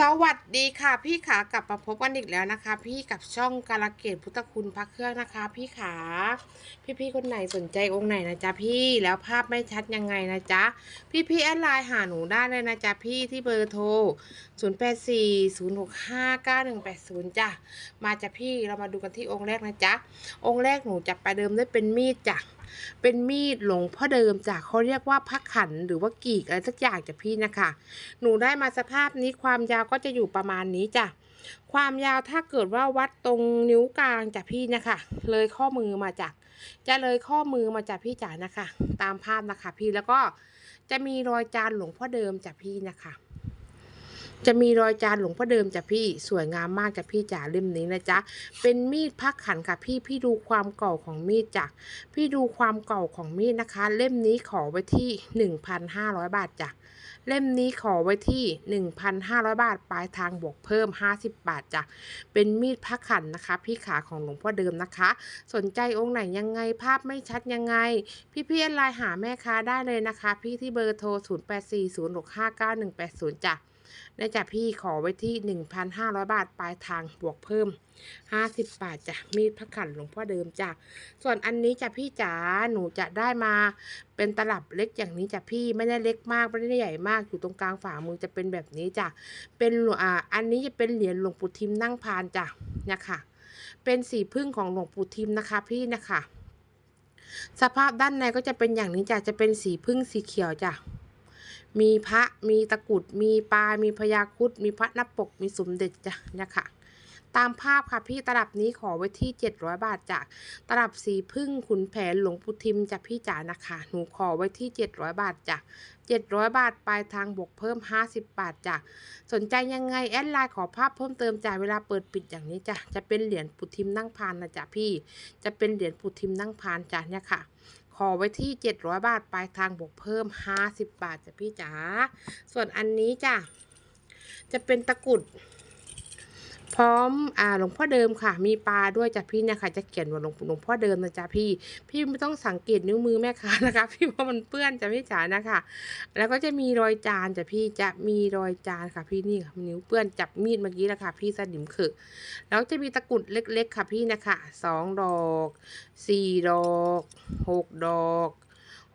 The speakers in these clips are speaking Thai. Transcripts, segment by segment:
สวัสดีค่ะ พี่ขากลับมาพบกันอีกแล้วนะคะ พี่กับช่องกาลเกตพุทธคุณพระเครื่องนะคะ พี่ขาพี่ๆคนไหนสนใจองค์ไหนนะจ๊ะพี่แล้วภาพไม่ชัดยังไงนะจ๊ะพี่ๆแอดไลน์หาหนูได้เลยนะจ๊ะพี่ที่เบอร์โทร0 8 4 0 6 5 9 1 8 0 จ้ะ มาจ้ะพี่เรามาดูกันที่องค์แรกนะจ๊ะ องค์แรกหนูจะประเดิมได้เป็นมีดจ้ะ เป็นมีดหลวงพ่อเดิมจากเขาเรียกว่าพักขันหรือว่ากีกอะไรสักอย่างจากพี่นะคะ หนูได้มาสภาพนี้ความยาวก็จะอยู่ประมาณนี้จ้ะความยาวถ้าเกิดว่าวัดตรงนิ้วกลางจากพี่นะคะ เลยข้อมือมาจาก จะเลยข้อมือมาจากพี่จ๋านะคะ ตามภาพนะคะ พี่แล้วก็จะมีรอยจานหลวงพ่อเดิมจากพี่นะคะ จะมีรอยจานหลวงพ่อเดิมจากพี่สวยงามมากจากพี่จ๋าเล่มนี้นะจ๊ะเป็นมีดพักขันค่ะพี่พี่ดูความเก่าของมีดจ้ะพี่ดูความเก่าของมีดนะคะ เล่มนี้ขอไว้ที่ 1,500 บาทจ้ะเล่มนี้ขอไว้ที่ 1,500 บาท ปลายทางบวกเพิ่ม 50 บาทจ้ะ เป็นมีดพักขันนะคะ พี่ขาของหลวงพ่อเดิมนะคะ สนใจองค์ไหนยังไงภาพไม่ชัดยังไง พี่พี่ไลน์หาแม่ค้าได้เลยนะคะ พี่ที่เบอร์โทร 0840659180 จ้ะ นะจ๊ะพี่ขอไว้ที่ 1,500 บาทปลายทางบวกเพิ่ม 50 บาทจ้ะมีดพักขันหลวงพ่อเดิมจ้ะส่วนอันนี้จ้ะพี่จ๋าหนูจะได้มาเป็นตลับเล็กอย่างนี้จ้ะพี่ไม่ได้เล็กมากไม่ได้ใหญ่มากอยู่ตรงกลางฝ่ามือจะเป็นแบบนี้จ้ะเป็นหลวงอ่าอันนี้จะเป็นเหรียญหลวงปู่ทิมนั่งพานจ้ะนี่ยค่ะเป็นสีพึ่งของหลวงปู่ทิมนะคะพี่นะคะ สภาพด้านในก็จะเป็นอย่างนี้จ้ะจะเป็นสีพึ่งสีเขียวจ้ะ มีพระมีตะกุด มีปลา มีพญาครุด มีพระนับปก มีสมเด็จจ้ะเนี่ยค่ะตามภาพค่ะพี่ตลับนี้ขอไว้ที่ 700 บาทจ้ะตลับสีพึ่งขุนแผนหลวงปู่ทิมจ้ะพี่จ๋านะคะ หนูขอไว้ที่ 700 บาทจ้ะ700 บาทปลายทางบวกเพิ่ม 50 บาทจ้ะสนใจยังไงแอดไลน์ขอภาพเพิ่มเติมจ้ะเวลาเปิดปิดอย่างนี้จ้ะจะเป็นเหรียญปู่ทิมนั่งพานนะจ้ะพี่ จะเป็นเหรียญปู่ทิมนั่งพานจ้ะเนี่ยค่ะ ขอไว้ที่ 700 บาทปลายทางบวกเพิ่ม 50 บาทจ้ะพี่จ๋า ส่วนอันนี้จ้ะ จะเป็นตะกรุด พร้อมอ่าหลวงพ่อเดิมค่ะ มีปลาด้วยจ้ะพี่เนี่ยค่ะจะเขียนว่าหลวงหลวงพ่อเดิมนะจ๊ะพี่ พี่ไม่ต้องสังเกตนิ้วมือแม่ค้านะคะ พี่เพราะมันเปื้อนจ้ะพี่จ๋านะคะ แล้วก็จะมีรอยจานจ้ะพี่จะมีรอยจานค่ะพี่นี่ค่ะนิ้วเปื้อนจับมีดเมื่อกี้นะค่ะ พี่สนิมขึกแล้วจะมีตะกรุดเล็กๆค่ะพี่นะคะสองดอกสี่ดอกหกดอก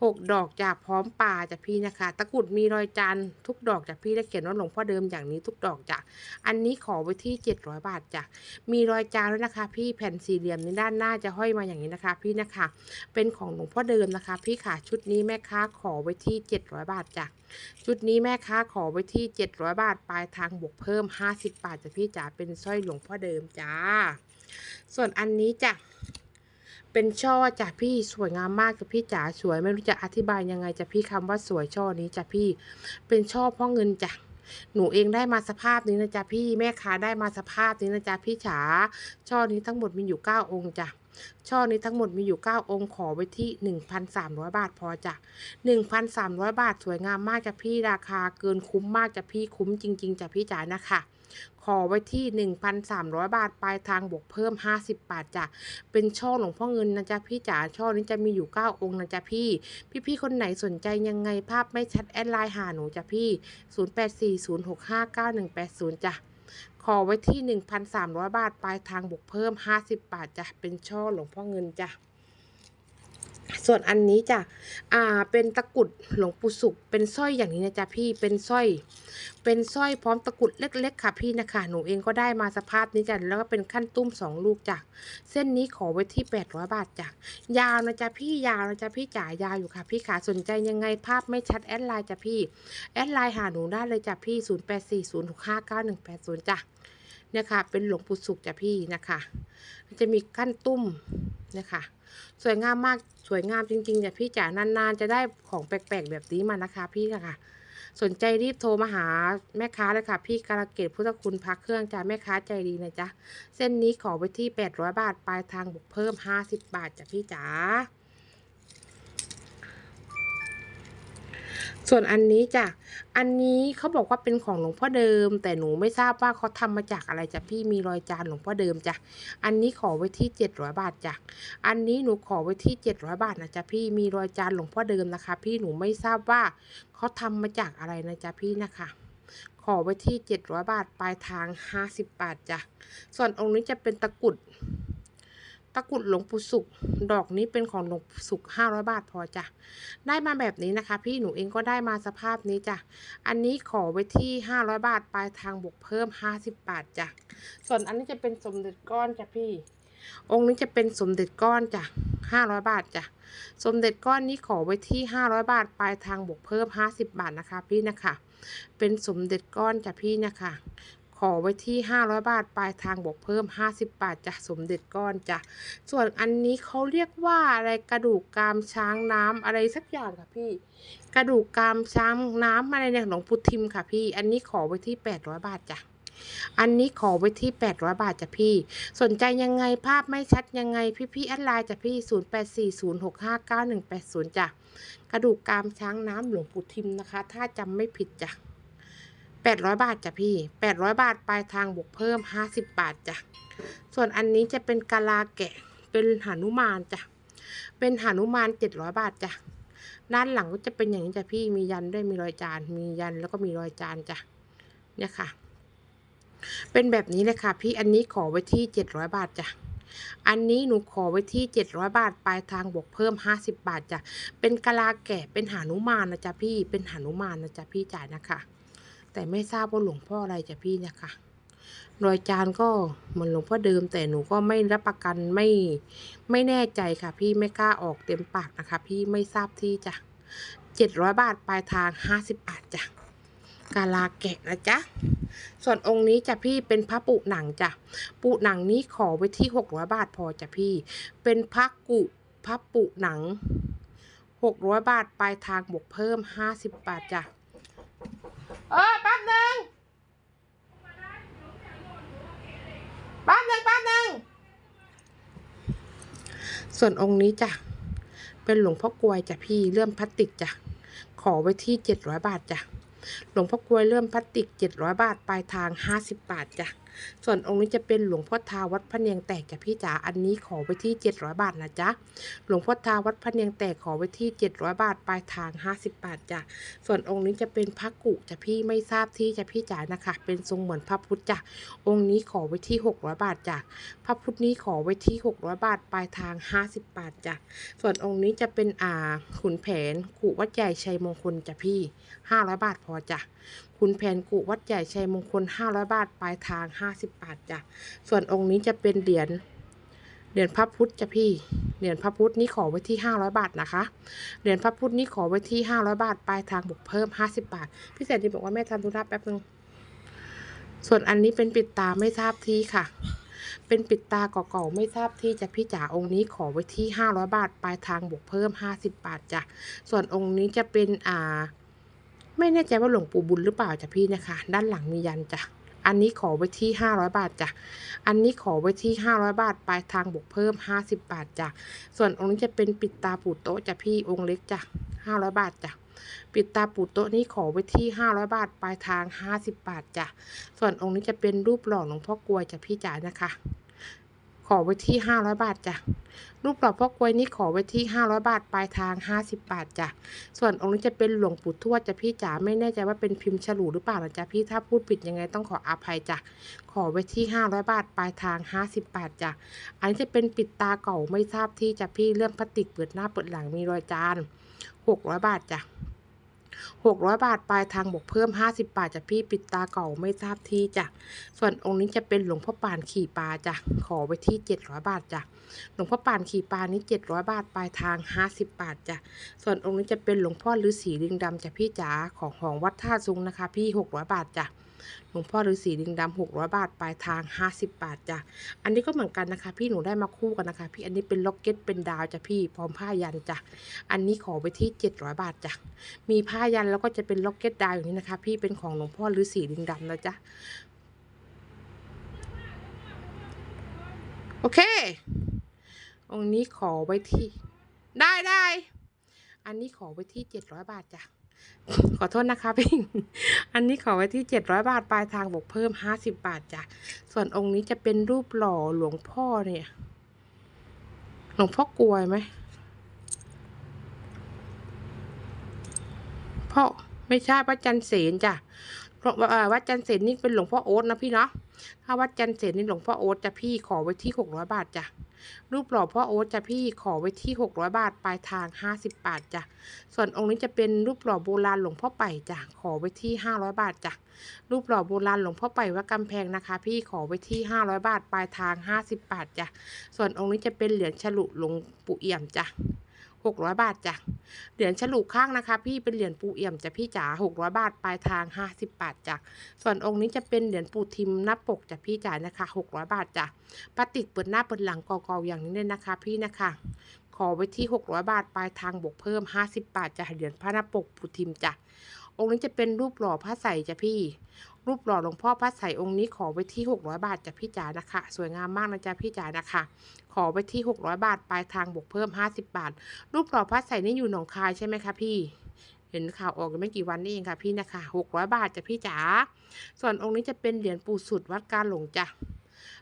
หกดอกจากพร้อมปลาจ้ะพี่นะคะ ตะกรุดมีรอยจานทุกดอกจ้ะพี่และเขียนว่าหลวงพ่อเดิมอย่างนี้ทุกดอกจ้ะอันนี้ขอไว้ที่เจ็ดร้อยบาทจ้ะมีรอยจานด้วยนะคะ พี่แผ่นสี่เหลี่ยมนี้ด้านหน้าจะห้อยมาอย่างนี้นะคะ พี่นะคะ เป็นของหลวงพ่อเดิมนะคะ พี่ค่ะชุดนี้แม่ค้าขอไว้ที่700บาทจ้ะชุดนี้แม่ค้าขอไว้ที่700บาทปลายทางบวกเพิ่ม50บาทจ้ะพี่จ๋าเป็นสร้อยหลวงพ่อเดิมจ้า ส่วนอันนี้จ้ะ เป็นช่อจ้ะพี่สวยงามมากจ้ะพี่จ๋าสวยไม่รู้จะอธิบายยังไงจ้ะพี่คำว่าสวยช่อนี้จ้ะพี่ เป็นช่อพ่อเงินจ้ะหนูเองได้มาสภาพนี้นะจ๊ะพี่แม่ค้าได้มาสภาพนี้นะจ๊ะพี่จ๋าช่อนี้ทั้งหมดมีอยู่9องค์จ้ะช่อนี้ทั้งหมดมีอยู่ 9 องค์ขอไว้ที่ 1,300 บาทพอจ้ะ1,300 บาทสวยงามมากจ้ะพี่ราคาเกินคุ้มมากจ้ะพี่คุ้มจริง ๆจ้ะพี่จ๋านะคะ ขอไว้ที่ 1,300 บาท ปลายทางบวกเพิ่ม 50 บาทจ้ะ เป็นช่อหลวงพ่อเงินนะจ๊ะพี่จ๋า ช่อนี้จะมีอยู่ 9 องค์นะจ๊ะพี่ พี่ๆคนไหนสนใจยังไงภาพไม่ชัดแอดไลน์หาหนูจ้ะพี่ 0840659180 จ้ะขอไว้ที่ 1,300 บาท ปลายทางบวกเพิ่ม 50 บาทจ้ะ เป็นช่อหลวงพ่อเงินจ้ะ ส่วนอันนี้จ้ะ อ่า เป็นตะกุดหลวงปู่สุข เป็นสร้อยอย่างนี้นะจ๊ะพี่ เป็นสร้อย เป็นสร้อยพร้อมตะกุดเล็ก ๆ ค่ะพี่นะคะ หนูเองก็ได้มาสภาพนี้จ้ะ แล้วก็เป็นขั้นตุ้มสองลูกจ้ะ เส้นนี้ขอไว้ที่800บาทจ้ะ ยาวนะจ๊ะพี่ ยาวนะจ๊ะพี่จ๋ายาวอยู่ค่ะพี่ขาสนใจยังไงภาพไม่ชัดแอดไลน์จ้ะพี่ แอดไลน์หาหนูได้เลยจ้ะพี่0840659180จ้ะเก้าหนี่งแปดศูนย์จ้ะ ค่ะเป็นหลวงปู่สุขจ้ะพี่นะคะมันจะมีขั้นตุ้มนี่ยค่ะสวยงามมากสวยงามจริงๆจ้ะพี่จ๋านานๆ จะได้ของแปลกๆแบบนี้มานะคะ พี่ค่ะสนใจรีบโทรมาหาแม่ค้าเลยค่ะ พี่การะเกดพุทธคุณพักเครื่องจ้ะแม่ค้าใจดีนะจ๊ะ เส้นนี้ขอไว้ที่ 800 บาท ปลายทางบวกเพิ่ม 50 บาทจ้ะพี่จ๋า ส่วนอันนี้จ้ะ อันนี้เขาบอกว่าเป็นของหลวงพ่อเดิม แต่หนูไม่ทราบว่าเขาทำมาจากอะไรจ้ะพี่มีรอยจานหลวงพ่อเดิมจ้ะ อันนี้ขอไว้ที่700บาทจ้ะ อันนี้หนูขอไว้ที่700บาทนะจ๊ะพี่มีรอยจานหลวงพ่อเดิมนะคะ พี่หนูไม่ทราบว่าเขาทำมาจากอะไรนะจ๊ะพี่นะคะขอไว้ที่เจ็ดร้อยบาทปลายทางห้าสิบบาทจ้ะ ส่วนองค์นี้จะเป็นตะกุด ตะกุดหลวงปู่สุข ดอกนี้เป็นของหลวงปู่สุขห้าร้อยบาทพอจ้ะ ได้มาแบบนี้นะคะ พี่หนูเองก็ได้มาสภาพนี้จ้ะ อันนี้ขอไว้ที่ห้าร้อยบาทปลายทางบวกเพิ่มห้าสิบบาทจ้ะ ส่วนอันนี้จะเป็นสมเด็จก้อนจ้ะพี่ องค์นี้จะเป็นสมเด็จก้อนจ้ะห้าร้อยบาทจ้ะ สมเด็จก้อนนี้ขอไว้ที่ห้าร้อยบาทปลายทางบวกเพิ่มห้าสิบบาทนะคะ พี่นะคะ เป็นสมเด็จก้อนจ้ะพี่นะคะ ขอไว้ที่ 500 บาท ปลายทางบวกเพิ่ม 50 บาทจ้ะสมเด็จก้อนจ้ะส่วนอันนี้เขาเรียกว่าอะไรกระดูกกามช้างน้ำอะไรสักอย่างค่ะพี่ กระดูกกามช้างน้ำอะไรเนี่ยหลวงพุทิมค่ะพี่ อันนี้ขอไว้ที่ 800 บาทจ้ะอันนี้ขอไว้ที่ 800 บาทจ้ะพี่ สนใจยังไงภาพไม่ชัดยังไง พี่พี่แอดไลน์จ้ะพี่ 0840659180 จ้ะ กระดูกกามช้างน้ำหลวงปู่ทิมนะคะ ถ้าจำไม่ผิดจ้ะ แปดร้อยบาทจ้ะพี่แปดร้อยบาทปลายทางบวกเพิ่มห้าสิบบาทจ้ะส่วนอันนี้จะเป็นกาลาแกะเป็นหานุมานจ้ะเป็นหานุมานเจ็ดร้อยบาทจ้ะด้านหลังก็จะเป็นอย่างนี้จ้ะพี่มียันด้วยมีรอยจาน มียันแล้วก็มีรอยจานจ้ะเนี่ยค่ะ เป็นแบบนี้เลยค่ะ พี่อันนี้ขอไว้ที่เจ็ดร้อยบาทจ้ะอันนี้หนูขอไว้ที่เจ็ดร้อยบาท ปลายทางบวกเพิ่มห้าสิบบาทจ้ะ เป็นกะลาแกะเป็นหานุมานนะจ๊ะพี่ เป็นหานุมานนะจ๊ะพี่จ่ายนะคะ แต่ไม่ทราบว่าหลวงพ่ออะไรจ้ะพี่นี่ยค่ะรอยจานก็เหมือนหลวงพ่อเดิม แต่หนูก็ไม่รับประกันไม่ไม่แน่ใจค่ะ พี่ไม่กล้าออกเต็มปากนะคะ พี่ไม่ทราบที่จ้ะเจ็ดร้อยบาทปลายทางห้าสิบบาทจ้ะกาลาแกะนะจ๊ะ ส่วนองค์นี้จ้ะพี่เป็นพระปุหนังจ้ะปุหนังนี้ขอไว้ที่หกร้อยบาทพอจ้ะพี่ เป็นพระกุพระปุหนังหกร้อยบาทปลายทางบวกเพิ่มห้าสิบบาทจ้ะ เออแป๊บหนึ่งแป๊บหนึ่งแป๊บหนึ่งส่วนองค์นี้จ้ะ เป็นหลวงพ่อกลวยจ้ะพี่เลื่อมพลาสติกจ้ะ ขอไว้ที่เจ็ดร้อยบาทจ้ะ หลวงพ่อกลวยเลื่อมพลาสติกเจ็ดร้อยบาท ปลายทางห้าสิบบาทจ้ะส่วนองค์นี้จะเป็นหลวงพ่อทาวัดพระเนียงแตกจ้ะพี่จ๋า อันนี้ขอไว้ที่เจ็ดร้อยบาทนะจ๊ะ หลวงพ่อทาวัดพระเนียงแตกขอไว้ที่เจ็ดร้อยบาท ปลายทางห้าสิบบาทจ้ะ ส่วนองค์นี้จะเป็นพระกุจะพี่ไม่ทราบที่จะพี่จ๋านะคะ เป็นทรงเหมือนพระพุทธจ้ะ องค์นี้ขอไว้ที่หกร้อยบาทจ้ะ พระพุทธนี้ขอไว้ที่หกร้อยบาท ปลายทางห้าสิบบาทจ้ะ ส่วนองค์นี้จะเป็นอ่าขุนแผนกุวัดใหญ่ชัยมงคลจ้ะพี่ห้าร้อยบาทพอจ้ะ ขุนแผนกุวัดใหญ่ชัยมงคลห้าร้อยบาท ปลายทางห้าสิบาทจ้ะ ส่วนองค์นี้จะเป็นเหรียญเหรียญพระพุทธจ้ะพี่ เหรียญพระพุทธนี้ขอไว้ที่ห้าร้อยบาทนะคะ เหรียญพระพุทธนี้ขอไว้ที่ห้าร้อยบาท ปลายทางบวกเพิ่มห้าสิบาท พี่แสนดีบอกว่าแม่ทำธุระแป๊บนึง ส่วนอันนี้เป็นปิดตาไม่ทราบที่ค่ะ เป็นปิดตาเก่าๆไม่ทราบที่จะพี่จ๋าองค์นี้ขอไว้ที่ห้าร้อยบาท ปลายทางบวกเพิ่มห้าสิบบาทจ้ะ ส่วนองค์นี้จะเป็นอ่า ไม่แน่ใจว่าหลวงปู่บุญหรือเปล่าจ้ะพี่นะคะ ด้านหลังมียันจ้ะอันนี้ขอไว้ที่ห้าร้อยบาทจ้ะ อันนี้ขอไว้ที่ห้าร้อยบาท ปลายทางบวกเพิ่มห้าสิบบาทจ้ะ ส่วนองค์นี้จะเป็นปิดตาปูโต๊ะจ้ะพี่องค์เล็กจ้ะห้าร้อยบาทจ้ะ ปิดตาปูโต๊ะนี้ขอไว้ที่ห้าร้อยบาท ปลายทางห้าสิบบาทจ้ะ ส่วนองค์นี้จะเป็นรูปหล่อหลวงพ่อกลวยจ้ะพี่จ๋านะคะ ขอไว้ที่ห้าร้อยบาทจ้ะรูปหล่อพ่อกลวยนี้ขอไว้ที่ห้าร้อยบาท ปลายทางห้าสิบบาทจ้ะส่วนองค์นี้จะเป็นหลวงปู่ทวดจ้ะพี่จ๋าไม่แน่ใจว่าเป็นพิมพ์ฉลูหรือเปล่านะจ๊ะพี่ถ้าพูดผิดยังไงต้องขออภัยจ้ะขอไว้ที่ห้าร้อยบาท ปลายทางห้าสิบบาทจ้ะอันนี้จะเป็นปิดตาเก่าไม่ทราบที่จ้ะพี่เลื่อมพลาสติกเปิดหน้าเปิดหลังมีรอยจานหกร้อยบาทจ้ะ หกร้อยบาทปลายทางบวกเพิ่มห้าสิบบาทจ้ะพี่ปิดตาเก่าไม่ทราบที่จ้ะส่วนองค์นี้จะเป็นหลวงพ่อปานขี่ปลาจ้ะขอไว้ที่เจ็ดร้อยบาทจ้ะหลวงพ่อปานขี่ปลานี้เจ็ดร้อยบาทปลายทางห้าสิบบาทจ้ะส่วนองค์นี้จะเป็นหลวงพ่อฤาษีลิงดำจ้ะพี่จ๋าของของวัดท่าซุงนะคะ พี่หกร้อยบาทจ้ะ หลวงพ่อฤาษีลิงดำหกร้อยบาทปลายทางห้าสิบบาทจ้ะอันนี้ก็เหมือนกันนะคะ พี่หนูได้มาคู่กันนะคะ พี่อันนี้เป็นล็อกเก็ตเป็นดาวจ้ะพี่พร้อมผ้ายันจ้ะอันนี้ขอไปที่เจ็ดร้อยบาทจ้ะมีผ้ายันแล้วก็จะเป็นล็อกเก็ตดาวอย่างนี้นะคะ พี่เป็นของหลวงพ่อฤาษีลิงดำนะจ๊ะโอเค องค์นี้ขอไว้ที่ ได้ได้ อันนี้ขอไว้ที่เจ็ดร้อยบาทจ้ะ ขอโทษนะคะพี่อันนี้ขอไว้ที่เจ็ดร้อยบาท ปลายทางบวกเพิ่มห้าสิบบาทจ้ะ ส่วนองค์นี้จะเป็นรูปหล่อหลวงพ่อเนี่ย หลวงพ่อกลวยไหม พ่อไม่ใช่พระจันเสนจ้ะวัดจันเสนนี่เป็นหลวงพ่อโอ๊ตนะพี่เนาะ ถ้าวัดจันเสนนี่หลวงพ่อโอ๊ตจะพี่ขอไว้ที่หกร้อยบาทจ้ะ รูปหล่อพ่อโอ๊ตจะพี่ขอไว้ที่หกร้อยบาทปลายทางห้าสิบบาทจ้ะส่วนองค์นี้จะเป็นรูปหล่อโบราณหลวงพ่อไปจ้ะขอไว้ที่ 500 บาทจ้ะรูปหล่อโบราณหลวงพ่อไปวัดกำแพงนะคะ พี่ขอไว้ที่ห้าร้อยบาทปลายทางห้าสิบบาทจ้ะส่วนองค์นี้จะเป็นเหรียญฉลุหลวงปู่เอี่ยมจ้ะ 600 บาทจ้ะ เหรียญฉลุข้างนะคะ พี่เป็นเหรียญปูเอี่ยมจ้ะพี่จ๋า600 บาทปลายทาง 50 บาทจ้ะ ส่วนองค์นี้จะเป็นเหรียญปูทิมหน้าปกจ้ะพี่จ๋านะคะ 600 บาทจ้ะปาติกเปิดหน้าเปิดหลังกอๆอย่างนี้เลยนะคะ พี่นะคะ ขอไว้ที่ 600 บาทปลายทางบวกเพิ่ม 50บบาทจ้ะเหรียญพระหน้าปกปูทิมจ้ะ องค์นี้จะเป็นรูปหล่อพระใสจ้ะพี่ รูปหล่อหลวงพ่อพระใสองค์นี้ขอไว้ที่หกร้อยบาทจ้ะพี่จ๋านะคะ สวยงามมากนะจ๊ะพี่จ๋านะคะ ขอไว้ที่หกร้อยบาทปลายทางบวกเพิ่มห้าสิบบาท รูปหล่อพระใสนี่อยู่หนองคายใช่ไหมคะพี่เห็นข่าวออกไม่กี่วันนี่เองค่ะพี่นะคะหกร้อยบาทจ้ะพี่จ๋า ส่วนองค์นี้จะเป็นเหรียญปู่สุดวัดการหลงจ้ะ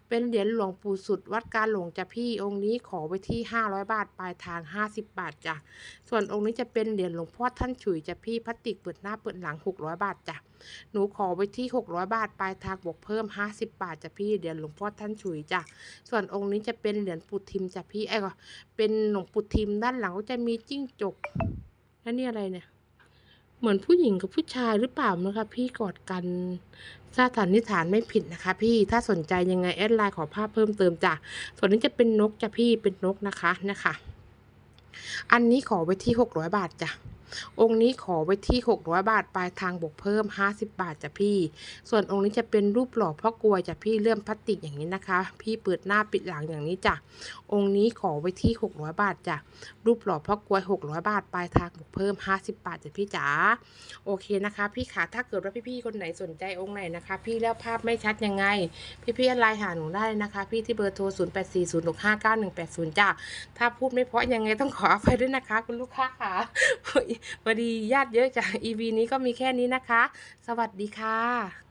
เป็นเหรียญหลวงปู่สุดวัดการหลงจ้ะพี่องค์นี้ขอไว้ที่ห้าร้อยบาทปลายทางห้าสิบบาทจ้ะส่วนองค์นี้จะเป็นเหรียญหลวงพ่อท่านฉุยจ้ะพี่พลาสติกเปิดหน้าเปิดหลังหกร้อยบาทจ้ะหนูขอไว้ที่หกร้อยบาทปลายทางบวกเพิ่มห้าสิบบาทจ้ะพี่เหรียญหลวงพ่อท่านฉุยจ้ะส่วนองค์นี้จะเป็นเหรียญปู่ทิมจ้ะพี่ไอ้ก็เป็นหลวงปู่ทิมด้านหลังก็จะมีจิ้งจกแล้วนี่อะไรเนี่ย เหมือนผู้หญิงกับผู้ชายหรือเปล่านะคะพี่กอดกันถ้าสันนิษฐานไม่ผิดนะคะ พี่ถ้าสนใจยังไงแอดไลน์ขอภาพเพิ่มเติมจ้ะส่วนนี้จะเป็นนกจ้ะพี่เป็นนกนะคะนะคะ อันนี้ขอไว้ที่หกร้อยบาทจ้ะ องค์นี้ขอไว้ที่หกร้อยบาท ปลายทางบวกเพิ่มห้าสิบบาทจ้ะพี่ ส่วนองค์นี้จะเป็นรูปหล่อพ่อกลวยจ้ะพี่เลื่อมพลาสติกอย่างนี้นะคะ พี่เปิดหน้าปิดหลังอย่างนี้จ้ะ องค์นี้ขอไว้ที่หกร้อยบาทจ้ะ รูปหล่อพ่อกลวยหกร้อยบาท ปลายทางบวกเพิ่มห้าสิบบาทจ้ะพี่จ๋า โอเคนะคะ พี่ขาถ้าเกิดว่าพี่ๆคนไหนสนใจองค์ไหนนะคะ พี่แล้วภาพไม่ชัดยังไง พี่ๆไลน์หาหนูได้นะคะ พี่ที่เบอร์โทร 0 8 4 0 6 5 9 1 8 0 จ้าถ้าพูดไม่เพราะยังไงต้องขออภัยด้วยนะคะ คุณลูกค้าค่ะพอดีญาติเยอะจ้ะ EP นี้ก็มีแค่นี้นะคะ สวัสดีค่ะ